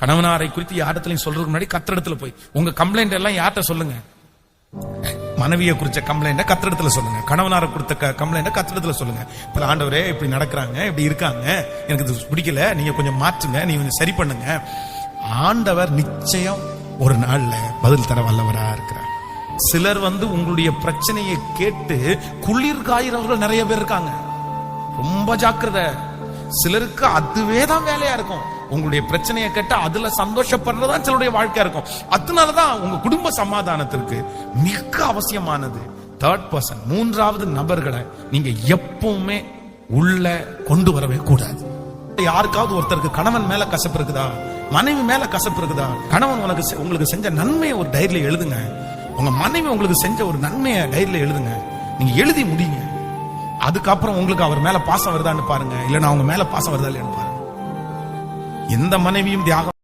கணவனாரை குறித்து யாரிடத்துலயும் சொல்றதுக்கு முன்னாடி கத்திரத்துல போய். உங்க கம்ப்ளைண்ட் எல்லாம் யார்கிட்ட சொல்லுங்க. மனைவியை குறிச்ச கம்ப்ளைண்ட கத்திரத்துல சொல்லுங்க. கணவனாரை கொடுத்த கம்ப்ளைண்ட கத்திரத்துல சொல்லுங்க. பல ஆண்டவரே இப்படி நடக்கிறாங்க இப்படி இருக்காங்க. எனக்கு இது பிடிக்கல. நீங்க கொஞ்சம் மாற்றுங்க. நீங்க கொஞ்சம் சரி பண்ணுங்க. ஆண்டவர் நிச்சயம் ஒரு நாள்ல பதில் தர வல்லவரா இருக்கிறார். சிலர் வந்து உங்களுடைய பிரச்சனையை கேட்டு குளிர் காயிறவர்கள் நிறைய பேர் இருக்காங்க. ரொம்ப ஜாக்கிரதை. சிலருக்கு அதுவே தான் வேலையா இருக்கும். உங்களுடைய பிரச்சனையை கேட்டா அதுல சந்தோஷப்படுறதா சிலருடைய வாழ்க்கையா இருக்கும். அதனாலதான் உங்க குடும்ப சமாதானத்திற்கு மிக அவசியமானது தேர்ட் பர்சன் மூன்றாவது நபர்களை நீங்க எப்பவுமே உள்ள கொண்டு வரவே கூடாது. யாருக்காவது ஒருத்தருக்கு கணவன் மேல கசப்பு இருக்குதா? மனைவி மேல கசப்பு இருக்குதா? கணவன் உனக்கு உங்களுக்கு செஞ்ச நன்மையை ஒரு டைரியில எழுதுங்க. உங்க மனைவி உங்களுக்கு செஞ்ச ஒரு நன்மையை டைரியில எழுதுங்க. நீங்க எழுதி முடியுங்க அதுக்கப்புறம் உங்களுக்கு அவர் மேல பாசம் வருதான்னு பாருங்க. இல்லைன்னா அவங்க மேல பாசம் வருதா இல்லையான்னு பாருங்க. எந்த மனைவியும் தியாகம்